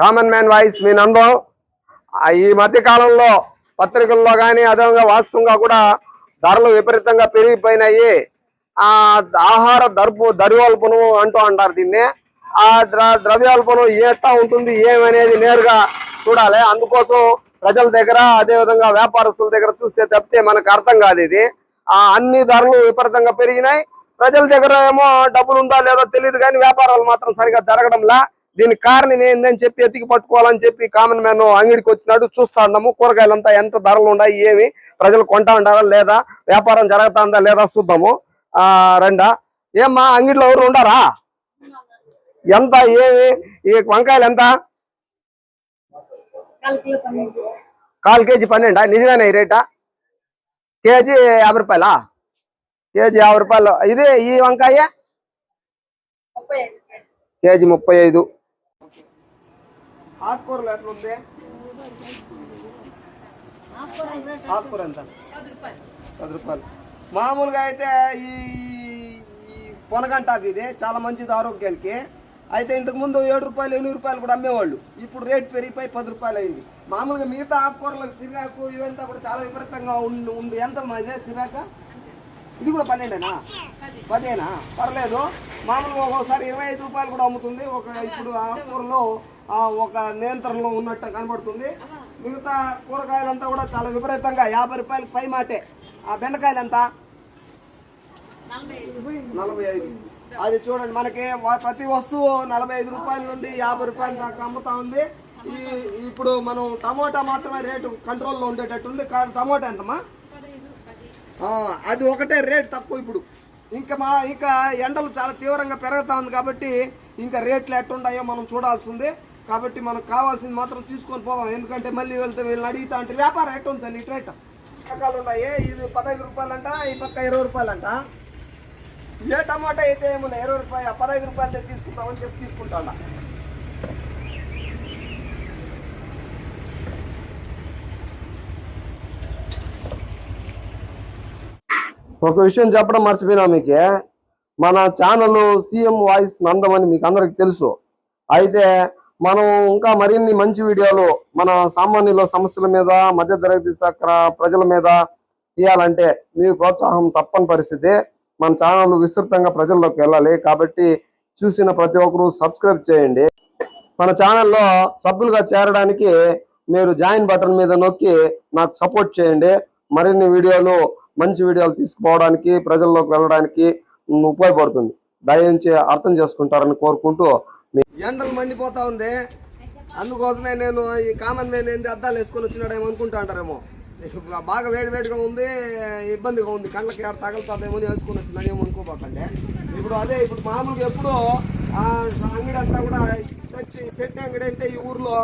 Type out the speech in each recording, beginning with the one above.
Common man voice మీ నందం ఈ మధ్య కాలంలో పత్రికల్లో కానీ అదేవిధంగా వాస్తవంగా కూడా ధరలు విపరీతంగా పెరిగిపోయినాయి. ఆ ఆహార దర్పు ద్రవ్యోల్పనం అంటూ అంటారు దీన్ని. ఆ ద్ర ద్రవ్యోల్పణం ఎట్టా ఉంటుంది ఏమనేది నేరుగా చూడాలి. అందుకోసం ప్రజల దగ్గర అదేవిధంగా వ్యాపారస్తుల దగ్గర చూస్తే తప్పితే మనకు అర్థం కాదు ఇది. ఆ అన్ని ధరలు విపరీతంగా పెరిగినాయి. ప్రజల దగ్గర ఏమో డబ్బులు ఉందా లేదో తెలియదు కానీ వ్యాపారాలు మాత్రం సరిగా జరగడంలా దీనికి కారణం ఏందని చెప్పి ఎతికి పట్టుకోవాలని చెప్పి కామన్ మ్యాన్ అంగడికి వచ్చినాడు. చూస్తా ఉన్నాము కూరగాయలంతా ఎంత ధరలు ఉన్నాయి ఏమి ప్రజలు కొంటా ఉంటారా లేదా వ్యాపారం జరుగుతుందా లేదా చూద్దాము. ఆ రండా. ఏమ్మా అంగిట్లో ఎవరు ఉండారా? ఎంత ఏమి ఈ వంకాయలు ఎంత? కాల్ కేజీ పన్నెండా? నిజమేనా ఈ రేటా? కేజీ యాభై రూపాయలా? కేజీ యాభై రూపాయలు. ఇది ఈ వంకాయ? కేజీ ముప్పై ఐదు. ఆకుకూరలు ఎట్లా ఉంది? ఆకుకూర ఎంత పది రూపాయలు. మామూలుగా అయితే ఈ ఈ పొనగంటాకు ఇది చాలా మంచిది ఆరోగ్యానికి. అయితే ఇంతకు ముందు ఏడు రూపాయలు ఎనిమిది రూపాయలు కూడా అమ్మేవాళ్ళు. ఇప్పుడు రేట్ పెరిగిపోయి పది రూపాయలు అయింది. మామూలుగా మిగతా ఆకుకూరలకు సిరాకు ఇవంతా కూడా చాలా విపరీతంగా ఉంది ఉంది ఎంత మా ఇదే సిరాక? ఇది కూడా పన్నెండేనా? పదేనా? పర్లేదు. మామూలుగా ఒక్కోసారి ఇరవై ఐదు రూపాయలు కూడా అమ్ముతుంది. ఒక ఇప్పుడు ఆకుకూరలో ఒక నియంత్రణలో ఉన్నట్టు కనబడుతుంది. మిగతా కూరగాయలంతా కూడా చాలా విపరీతంగా యాభై రూపాయలకి పై మాటే. ఆ బెండకాయలు ఎంత? నలభై ఐదు. అది చూడండి మనకి ప్రతి వస్తువు నలభై ఐదు రూపాయల నుండి యాభై రూపాయల దాకా అమ్ముతా ఉంది. ఈ ఇప్పుడు మనం టమోటా మాత్రమే రేటు కంట్రోల్లో ఉండేటట్టుంది. కానీ టమోటా ఎంతమ్మా? అది ఒకటే రేట్ తక్కువ ఇప్పుడు. ఇంకా మా ఇంకా ఎండలు చాలా తీవ్రంగా పెరుగుతా ఉంది కాబట్టి ఇంకా రేట్లు ఎట్టుండాయో మనం చూడాల్సి ఉంది కాబట్టి మనకు కావాల్సింది మాత్రం తీసుకొని పోదాం. ఎందుకంటే మళ్ళీ వెళ్తే వీళ్ళని అడుగుతా అంటే వ్యాపారం ఎట్టుంది తల్లి? ఇటు రకాలు ఉన్నాయి. ఇది పదహైదు రూపాయలంట ఈ పక్క ఇరవై రూపాయలంట. ఏ టమాటా అయితే ఏమున్నా ఇరవై రూపాయలు పదహైదు రూపాయలతో తీసుకుంటామని చెప్పి తీసుకుంటా ఒక విషయం చెప్పడం మర్చిపోయినా మీకు. మన ఛానల్ సీఎం వాయిస్ నందమని అని మీకు అందరికి తెలుసు. అయితే మనం ఇంకా మరిన్ని మంచి వీడియోలు మన సామాన్యుల సమస్యల మీద మధ్య తరగతి ప్రజల మీద తీయాలంటే మీ ప్రోత్సాహం తప్పని పరిస్థితి. మన ఛానల్ విస్తృతంగా ప్రజల్లోకి వెళ్ళాలి. కాబట్టి చూసిన ప్రతి ఒక్కరూ సబ్స్క్రైబ్ చేయండి. మన ఛానల్లో సభ్యులుగా చేరడానికి మీరు జాయిన్ బటన్ మీద నొక్కి నాకు సపోర్ట్ చేయండి. మరిన్ని వీడియోలు మంచి వీడియోలు తీసుకుపోవడానికి ప్రజల్లోకి వెళ్ళడానికి ఉపయోగపడుతుంది. దయించి అర్థం చేసుకుంటారని కోరుకుంటూ ఎండలు మండిపోతా ఉంది. అందుకోసమే నేను ఈ కామన్ మ్యాన్ ఏంది అద్దాలు వేసుకొని వచ్చినాడేమో అనుకుంటా అంటారేమో. బాగా వేడి వేడిగా ఉంది ఇబ్బందిగా ఉంది. కళ్ళకి ఏడ తగలుతుందేమో అని వేసుకొని వచ్చినానేమో అనుకోబోకండి. ఇప్పుడు అదే ఇప్పుడు మామూలుగా ఎప్పుడు ఆ అంగడి అంతా కూడా సెట్ సెట్ అంగడి అంటే ఈ ఊర్లో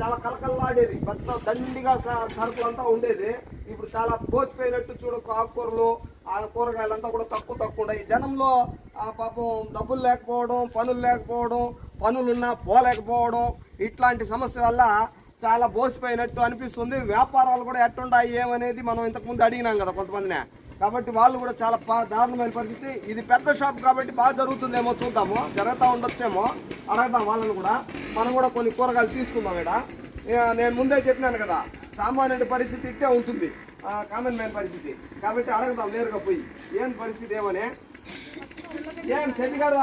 చాలా కలకల్లాడేది పెద్ద దండిగా సరుకులు అంతా ఉండేది. ఇప్పుడు చాలా కోసిపోయినట్టు చూడ ఆకుకూరలు ఆ కూరగాయలంతా కూడా తక్కువ తక్కువ ఉన్నాయి జనంలో ఆ పాపం డబ్బులు లేకపోవడం పనులు లేకపోవడం పనులున్నా పోలేకపోవడం ఇట్లాంటి సమస్య వల్ల చాలా బోసిపోయినట్టు అనిపిస్తుంది. వ్యాపారాలు కూడా ఎట్టుండాయి ఏమనేది మనం ఇంతకుముందు అడిగినాం కదా కొంతమందినే. కాబట్టి వాళ్ళు కూడా చాలా దారుణమైన పరిస్థితి. ఇది పెద్ద షాప్ కాబట్టి బాగా జరుగుతుందేమో చూద్దాము. జరుగుతూ ఉండొచ్చేమో అడగదాం వాళ్ళని కూడా. మనం కూడా కొన్ని కూరగాయలు తీసుకుందాం ఇక్కడ నేను ముందే చెప్పినాను కదా సామాన్యుడి పరిస్థితి ఇట్టే ఉంటుంది. కామన్ మ్యాన్ పరిస్థితి. కాబట్టి అడగదాం నేరుగా పోయి. ఏం పరిస్థితి ఏమనే? ఏం చెల్లి గారు?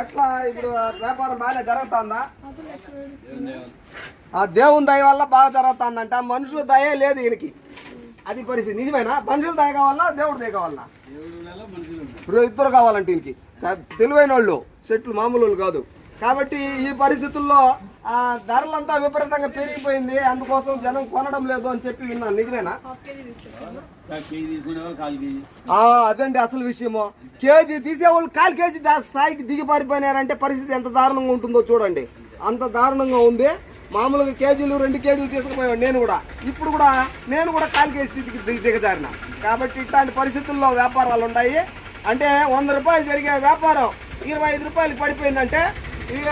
ఎట్లా ఇప్పుడు వ్యాపారం బాగా జరుగుతుందా? ఆ దేవుని దయ వల్ల బాగా జరుగుతుందంట. మనుషుల దయ లేదు ఈయనకి. అది పరిస్థితి. నిజమేనా? మనుషుల దయ కావాలా? దేవుడి దయ కావాలా? ఇప్పుడు ఇద్దరు కావాలంటే ఈయనకి. తెలివైన వాళ్ళు చెట్లు మామూలు వాళ్ళు కాదు. కాబట్టి ఈ పరిస్థితుల్లో ధరలంతా విపరీతంగా పెరిగిపోయింది. అందుకోసం జనం కొనడం లేదు అని చెప్పి విన్నాను. నిజమేనా? అదండి అసలు విషయము. కేజీ తీసేవాళ్ళు కాలు కేజీ దా- స్థాయికి దిగిపారిపోయినారంటే పరిస్థితి ఎంత దారుణంగా ఉంటుందో చూడండి. అంత దారుణంగా ఉంది. మామూలుగా కేజీలు రెండు కేజీలు తీసుకుపోయాడు నేను కూడా. ఇప్పుడు కూడా నేను కూడా కాలు కేజీ స్థితికి దిగి దిగజారిన. కాబట్టి ఇట్లాంటి పరిస్థితుల్లో వ్యాపారాలు ఉన్నాయి. అంటే వంద రూపాయలు జరిగే వ్యాపారం ఇరవై ఐదు రూపాయలు పడిపోయిందంటే ఇక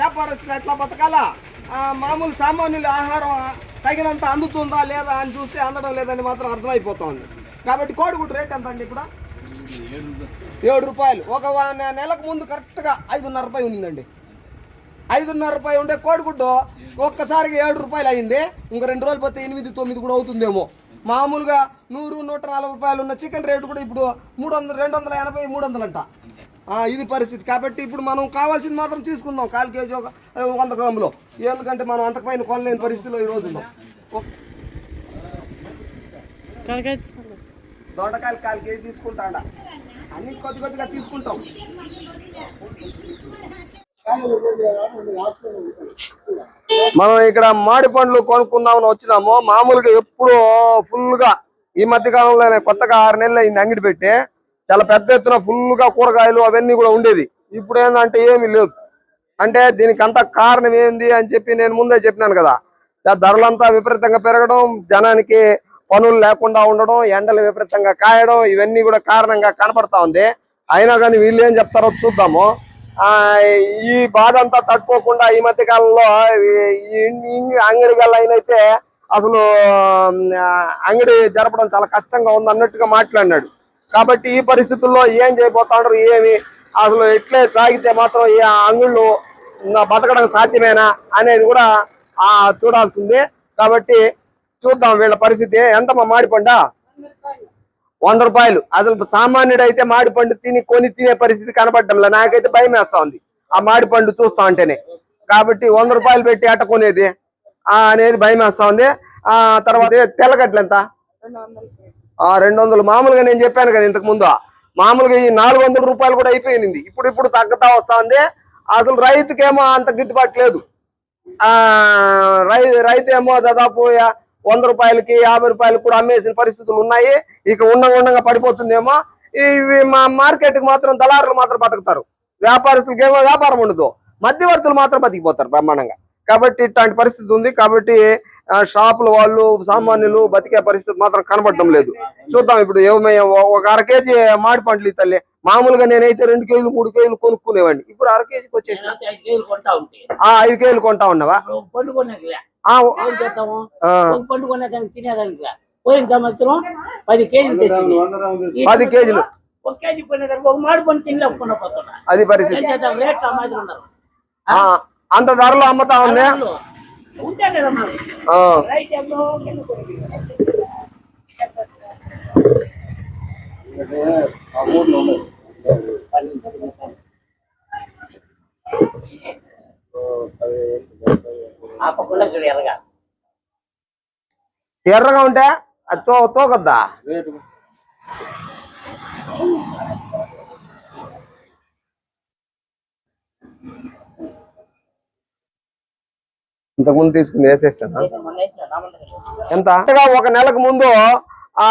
వ్యాపారస్తులు ఎట్లా బతకాలా? మామూలు సామాన్యుల ఆహారం తగినంత అందుతుందా లేదా అని చూస్తే అందడం లేదని మాత్రం అర్థమైపోతుంది. కాబట్టి కోడిగుడ్డు రేట్ ఎంత అండి ఇప్పుడు? ఏడు రూపాయలు. ఒక నెలకు ముందు కరెక్ట్గా ఐదున్నర రూపాయలు ఉందండి ఐదున్నర రూపాయలు ఉండే కోడిగుడ్డు ఒక్కసారిగా ఏడు రూపాయలు అయింది. ఇంకా రెండు రోజులు పోతే ఎనిమిది తొమ్మిది కూడా అవుతుందేమో. మామూలుగా నూరు నూట నలభై రూపాయలు ఉన్న చికెన్ రేటు కూడా ఇప్పుడు మూడు వందలు రెండు వందల ఎనభై మూడు వందలంట. ఇది పరిస్థితి. కాబట్టి ఇప్పుడు మనం కావాల్సింది మాత్రం తీసుకుందాం. కాల్ కేజీ ఒక వంద గ్రాములు. ఎందుకంటే మనం అంతకుపైన కొనలేని పరిస్థితిలో ఈ రోజు దొండకాయలు కాల్ కేజీ తీసుకుంటాడా? అన్ని కొద్ది కొద్దిగా తీసుకుంటాం. మనం ఇక్కడ మాడి పండ్లు కొనుక్కుందామని వచ్చినాము. మామూలుగా ఎప్పుడు ఫుల్గా ఈ మధ్య కాలంలో కొత్తగా ఆరు నెలలు అయింది అంగడి పెట్టి. చాలా పెద్ద ఎత్తున ఫుల్గా కూరగాయలు అవన్నీ కూడా ఉండేది. ఇప్పుడు ఏంటంటే ఏమీ లేదు. అంటే దీనికి అంత కారణం ఏంది అని చెప్పి నేను ముందే చెప్పినాను కదా. ధరలంతా విపరీతంగా పెరగడం జనానికి పనులు లేకుండా ఉండడం ఎండలు విపరీతంగా కాయడం ఇవన్నీ కూడా కారణంగా కనపడతా ఉంది. అయినా కానీ వీళ్ళు ఏం చెప్తారో చూద్దాము. ఆ ఈ బాధ అంతా తట్టుకోకుండా ఈ మధ్య కాలంలో ఈ- అయితే అసలు అంగడి జరపడం చాలా కష్టంగా ఉంది అన్నట్టుగా మాట్లాడినాడు. కాబట్టి ఈ పరిస్థితుల్లో ఏం చేయబోతాండ్రు ఏమి? అసలు ఎట్లే సాగితే మాత్రం ఈ అంగుళ్ళు బతకడం సాధ్యమేనా అనేది కూడా ఆ చూడాల్సిందే. కాబట్టి చూద్దాం వీళ్ళ పరిస్థితి. ఎంత మా మాడిపండా వంద రూపాయలు. అసలు సామాన్యుడైతే మాడిపండు తిని కొని తినే పరిస్థితి కనపడ్డంలా నాకైతే భయం వేస్తా ఉంది. ఆ మాడిపండు చూస్తా ఉంటేనే. కాబట్టి వంద రూపాయలు పెట్టి అట్ట కొనేది అనేది భయం వేస్తా ఉంది. ఆ తర్వాత తెల్లగడ్డలు ఎంత? ఆ రెండు వందలు మామూలుగా నేను చెప్పాను కదా ఇంతకు ముందు. మామూలుగా ఈ నాలుగు వందల రూపాయలు కూడా అయిపోయింది ఇప్పుడు ఇప్పుడు తగ్గుతా వస్తా అసలు రైతుకేమో అంత గిట్టుబాటు లేదు. ఆ రై రైతు ఏమో దాదాపు వంద రూపాయలకి యాభై రూపాయలకి కూడా అమ్మేసిన పరిస్థితులు ఉన్నాయి. ఇక ఉండగా పడిపోతుందేమో. ఇవి మా మార్కెట్కి మాత్రం దళారులు మాత్రం బతుకుతారు. వ్యాపారస్తులకి ఏమో వ్యాపారం ఉండదు. మధ్యవర్తులు మాత్రం బతికిపోతారు బ్రహ్మాండంగా. కాబట్టి ఇట్లాంటి పరిస్థితి ఉంది. కాబట్టి షాపుల వాళ్ళు సామాన్యులు బతికే పరిస్థితి మాత్రం కనబడడం లేదు. చూద్దాం ఇప్పుడు ఏమయ్య ఒక అర కేజీ మాడి పండ్లు తల్లి. మామూలుగా నేనైతే రెండు కేజీలు మూడు కేజీలు కొనుక్కునేవాడిని. ఇప్పుడు అర కేజీకి వచ్చేసిన. ఐదు కేజీలు కొంటా ఉంటే. ఆ ఐదు కేజీలు కొంటా ఉన్నావా? పోయిన సంవత్సరం పది కేజీలు తెచ్చింది. ఈ పది కేజీలు. ఒక కేజీ కొనేదానికి ఒక మాడి పండు తినలేకుండా పోతున్నా. అది పరిస్థితి. అంత ధరలో అమ్ముతా ఉంది. ఎర్రగా. ఉంటే అది తో తోకద్దా? ఇంతకుముందు తీసుకుని రామంటారు ఎంత? అంతగా ఒక నెలకు ముందు ఆ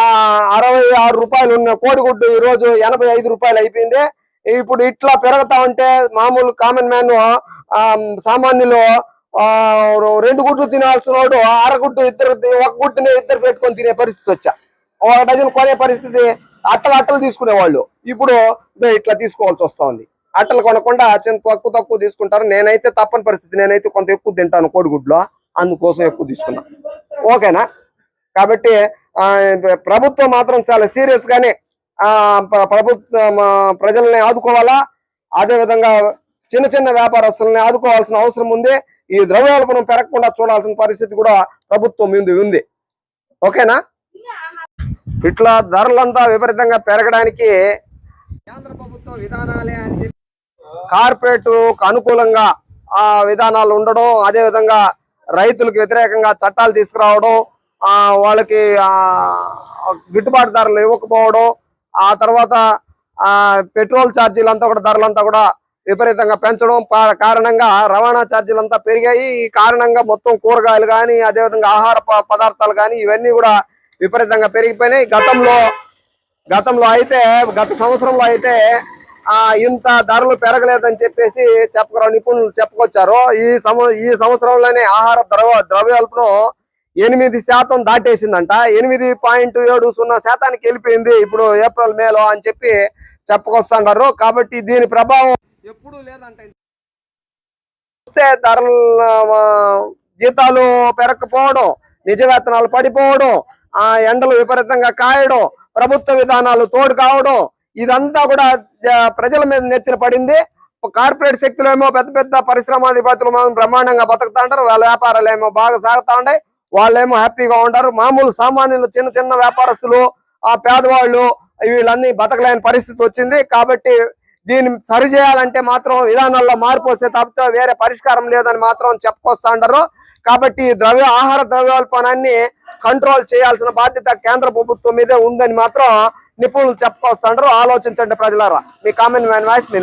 అరవై ఆరు రూపాయలు ఉన్న కోడిగుడ్డు ఈ రోజు ఎనభై ఐదు రూపాయలు అయిపోయింది. ఇప్పుడు ఇట్లా పెరుగుతా ఉంటే మామూలు కామన్ మ్యాన్ ఆ, సామాన్యులు ఆ, రెండు గుడ్లు తినాల్సిన వాడు అరగుడ్డు ఇద్దరు ఒక గుడ్డుని ఇద్దరు పెట్టుకొని తినే పరిస్థితి వచ్చా? ఒక డజన్ కొనే పరిస్థితి అట్టలు అట్టలు తీసుకునేవాళ్ళు. ఇప్పుడు ఇట్లా తీసుకోవాల్సి వస్తా ఉంది. అట్టలు కొనకుండా చిన్న తక్కువ తక్కువ తీసుకుంటారు. నేనైతే తప్పని పరిస్థితి. నేనైతే కొంత ఎక్కువ తింటాను కోడిగుడ్లో. అందుకోసం ఎక్కువ తీసుకున్నా. ఓకేనా? కాబట్టి ప్రభుత్వం మాత్రం చాలా సీరియస్ గానే ప్రభుత్వం ప్రజల్ని ఆదుకోవాలా? అదే విధంగా చిన్న చిన్న వ్యాపారస్తులని ఆదుకోవాల్సిన అవసరం ఉంది. ఈ ద్రవ్యోల్బణం పెరగకుండా చూడాల్సిన పరిస్థితి కూడా ప్రభుత్వం ముందు ఉంది. ఓకేనా? ఇట్లా ధరలంతా విపరీతంగా పెరగడానికి కేంద్ర ప్రభుత్వ విధానాలే అని చెప్పి కార్పొరేట్ అనుకూలంగా ఆ విధానాలు ఉండడం అదే విధంగా రైతులకు వ్యతిరేకంగా చట్టాలు తీసుకురావడం ఆ వాళ్ళకి గిట్టుబాటు ధరలు ఇవ్వకపోవడం ఆ తర్వాత ఆ పెట్రోల్ ఛార్జీలంతా కూడా ధరలంతా కూడా విపరీతంగా పెంచడం పా- కారణంగా రవాణా ఛార్జీలంతా పెరిగాయి. ఈ కారణంగా మొత్తం కూరగాయలు కానీ అదేవిధంగా ఆహార ప- పదార్థాలు కానీ ఇవన్నీ కూడా విపరీతంగా పెరిగిపోయినాయి. గతంలో గతంలో అయితే గత సంవత్సరంలో అయితే ఇంత ధరలు పెరగలేదని చెప్పేసి చెప్పగల నిపుణులు చెప్పుకొచ్చారు. ఈ సంవ ఈ సంవత్సరంలోనే ఆహార ద్రవ ద్రవ్యోల్పణం ఎనిమిది శాతం దాటేసిందంట. ఎనిమిది పాయింట్ ఏడు సున్నా శాతానికి వెళ్ళిపోయింది ఇప్పుడు ఏప్రిల్ మేలో అని చెప్పి చెప్పుకొస్తున్నారు కాబట్టి దీని ప్రభావం ఎప్పుడూ లేదంట. చూస్తే ధరలు జీతాలు పెరగకపోవడం నిజ వేతనాలు పడిపోవడం ఆ ఎండలు విపరీతంగా కాయడం ప్రభుత్వ విధానాలు తోడు కావడం ఇదంతా కూడా ప్రజల మీద నెత్తిన పడింది. కార్పొరేట్ శక్తులు ఏమో పెద్ద పెద్ద పరిశ్రమాధిపతులు మాత్రం బ్రహ్మాండంగా బతుకుతా వాళ్ళ వ్యాపారాలు ఏమో బాగా సాగుతా ఉంటాయి. వాళ్ళేమో హ్యాపీగా ఉంటారు. మామూలు సామాన్యులు చిన్న చిన్న వ్యాపారస్తులు ఆ పేదవాళ్ళు వీళ్ళన్నీ బతకలేని పరిస్థితి వచ్చింది. కాబట్టి దీన్ని సరిచేయాలంటే మాత్రం విధానాల్లో మార్పు వస్తే తప్పితే వేరే పరిష్కారం లేదని మాత్రం చెప్పుకొస్తా ఉంటారు. కాబట్టి ఈ ద్రవ్య ఆహార ద్రవ్యోల్పణాన్ని కంట్రోల్ చేయాల్సిన బాధ్యత కేంద్ర ప్రభుత్వం మీదే ఉందని మాత్రం నిపుణులు చెప్పుకోవచ్చు అంటారు ఆలోచించండి ప్రజలారా. మీ కామన్ మ్యాన్ వాయిస్ మీ